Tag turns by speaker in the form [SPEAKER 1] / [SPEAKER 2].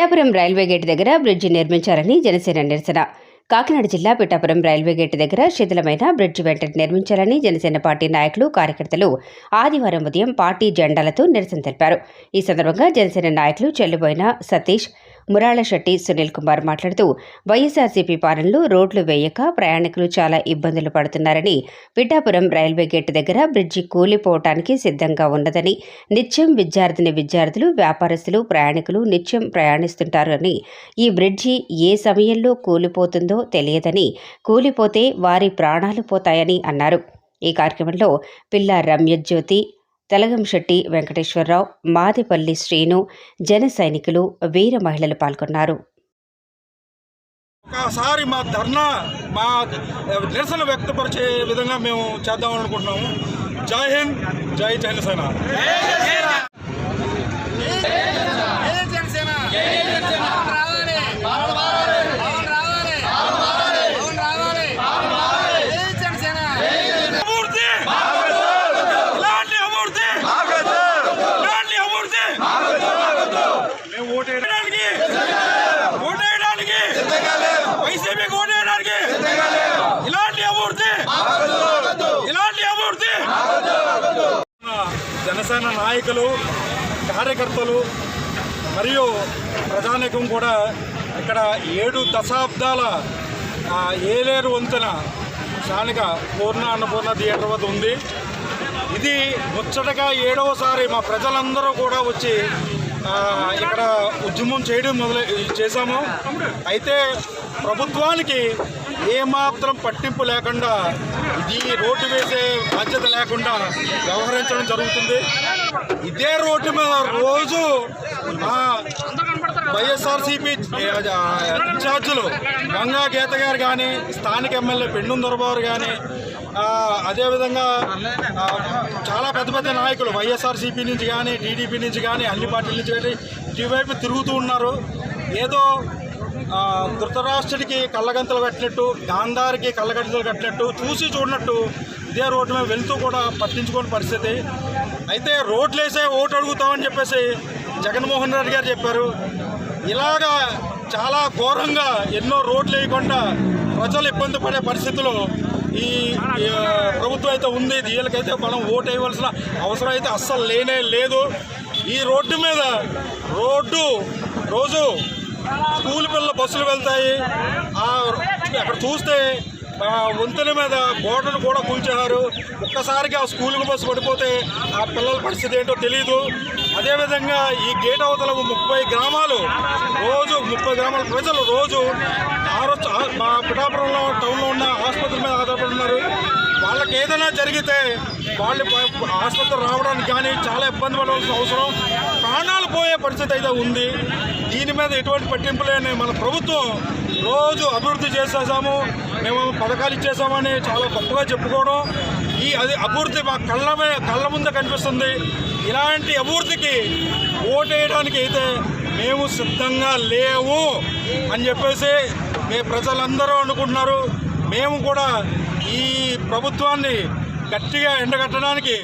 [SPEAKER 1] Pithapuram railway gate దగ్గర bridge నిర్మించాలని జనసేన నిరసన. కాకినాడ జిల్లా పిఠాపురం రైల్వే గేట్ దగ్గర శిథిలమైన బ్రిడ్జి వెంటనే నిర్మించాలని జనసేన పార్టీ నాయకులు కార్యకర్తలు ఆదివారం ఉదయం పార్టీ జెండాలతో నిరసన తెలిపారు. ఈ సందర్భంగా జనసేన నాయకులు చెల్లుబోయిన సతీష్ మురాళ శెట్టి సునీల్ కుమార్ మాట్లాడుతూ వైఎస్ఆర్సీపీ పాలనలో రోడ్లు వేయక ప్రయాణికులు చాలా ఇబ్బందులు పడుతున్నారని పిఠాపురం రైల్వే గేట్ దగ్గర బ్రిడ్జి కూలిపోవటానికి సిద్ధంగా ఉన్నదని నిత్యం విద్యార్థిని విద్యార్థులు వ్యాపారస్తులు ప్రయాణికులు నిత్యం ప్రయాణిస్తుంటారు అని ఈ బ్రిడ్జి ఏ సమయంలో కూలిపోతుందో తెలియదని కూలిపోతే వారి ప్రాణాలు పోతాయని అన్నారు. ఈ కార్యక్రమంలో పిల్ల రమ్యజ్యోతి తెలగంశెట్టి వెంకటేశ్వరరావు మాదిపల్లి శ్రీను జన సైనికులు వీర మహిళలు పాల్గొన్నారు.
[SPEAKER 2] ఒకసారి మా ధర్నా మా నిరసన వ్యక్తపరిచే విధంగా మేము చేద్దామనుకుంటున్నాము జై హింద్ జై జనసేన
[SPEAKER 3] జై జనసేన పవన్ రావాలి పవన్ రావాలి పవన్ రావాలి జై జనసేన
[SPEAKER 2] అభివృద్ధి ఇలాంటి అభివృద్ధి ఇలాంటి అభివృద్ధి మేము ఓటేయడానికి ఓటేయడానికి వైసీపీకి ఓటేయడానికి ఇలాంటి అభివృద్ధి ఇలాంటి అభివృద్ధి జనసేన నాయకులు కార్యకర్తలు మరియు ప్రజానికం కూడా ఇక్కడ ఏడు దశాబ్దాల ఏలేరు వంతెన స్థానిక పూర్ణ అన్నపూర్ణ థియేటర్ వద్ద ఉంది. ఇది ముచ్చటగా ఏడవసారి మా ప్రజలందరూ కూడా వచ్చి ఇక్కడ ఉద్యమం చేయడం మొదలు చేశాము. అయితే ప్రభుత్వానికి ఏమాత్రం పట్టింపు లేకుండా ఇది రోడ్డు వేసే బాధ్యత లేకుండా వ్యవహరించడం జరుగుతుంది. ఇదే రోడ్డు మీద రోజు వైఎస్ఆర్సీపీ ఇన్ఛార్జీలు గంగా గీత గారు కానీ స్థానిక ఎమ్మెల్యే పెండుం దొరబాబు కానీ అదేవిధంగా చాలా పెద్ద పెద్ద నాయకులు వైఎస్ఆర్సీపీ నుంచి కానీ టీడీపీ నుంచి కానీ అన్ని పార్టీల నుంచి కానీ ఇటువైపు తిరుగుతూ ఉన్నారు. ఏదో ధృతరాష్ట్రుడికి కళ్ళగంతలు కట్టినట్టు గాంధారికి కళ్ళగంతలు కట్టినట్టు చూసి చూడనట్టు ఇదే రోడ్డు మీద వెళ్తూ కూడా పట్టించుకోని పరిస్థితి. అయితే రోడ్లు వేసే ఓటు అడుగుతామని చెప్పేసి జగన్మోహన్ రెడ్డి గారు చెప్పారు. ఇలాగా చాలా ఘోరంగా ఎన్నో రోడ్లు వేయకుండా ప్రజలు ఇబ్బంది పడే పరిస్థితిలో ఈ ప్రభుత్వం అయితే ఉంది. వీళ్ళకైతే మనం ఓటు వేయవలసిన అవసరం అయితే అస్సలు లేనే లేదు. ఈ రోడ్డు మీద రోడ్డు రోజు స్కూల్ పిల్లల బస్సులు వెళ్తాయి. ఆ అక్కడ చూస్తే వంతెన మీద గోడను కూడా కూల్చేశారు. ఒక్కసారిగా ఆ స్కూల్కి బస్సు పడిపోతే ఆ పిల్లల పరిస్థితి ఏంటో తెలియదు అదేవిధంగా ఈ గేట్ అవతల ముప్పై గ్రామాలు రోజు ముప్పై గ్రామాల ప్రజలు రోజు ఆరో మా పిఠాపురంలో టౌన్లో ఉన్న ఆసుపత్రి మీద ఆధారపడి ఉన్నారు వాళ్ళకి ఏదైనా జరిగితే వాళ్ళు ఆసుపత్రి రావడానికి కానీ చాలా ఇబ్బంది పడవలసిన అవసరం. ప్రాణాలు పోయే పరిస్థితి అయితే ఉంది. దీని మీద ఎటువంటి పట్టింపు లేని మన ప్రభుత్వం రోజు అభివృద్ధి చేసేసాము. మేము పథకాలు ఇచ్చేసామని చాలా గొప్పగా చెప్పుకోవడం. ఈ అది అభివృద్ధి మా కళ్ళ కళ్ళ ముందే కనిపిస్తుంది. ఇలాంటి అభివృద్ధికి ఓటేయడానికి అయితే మేము సిద్ధంగా లేవు అని చెప్పేసి మీ ప్రజలందరూ అనుకుంటున్నారు. మేము కూడా ఈ ప్రభుత్వాన్ని గట్టిగా ఎండగట్టడానికి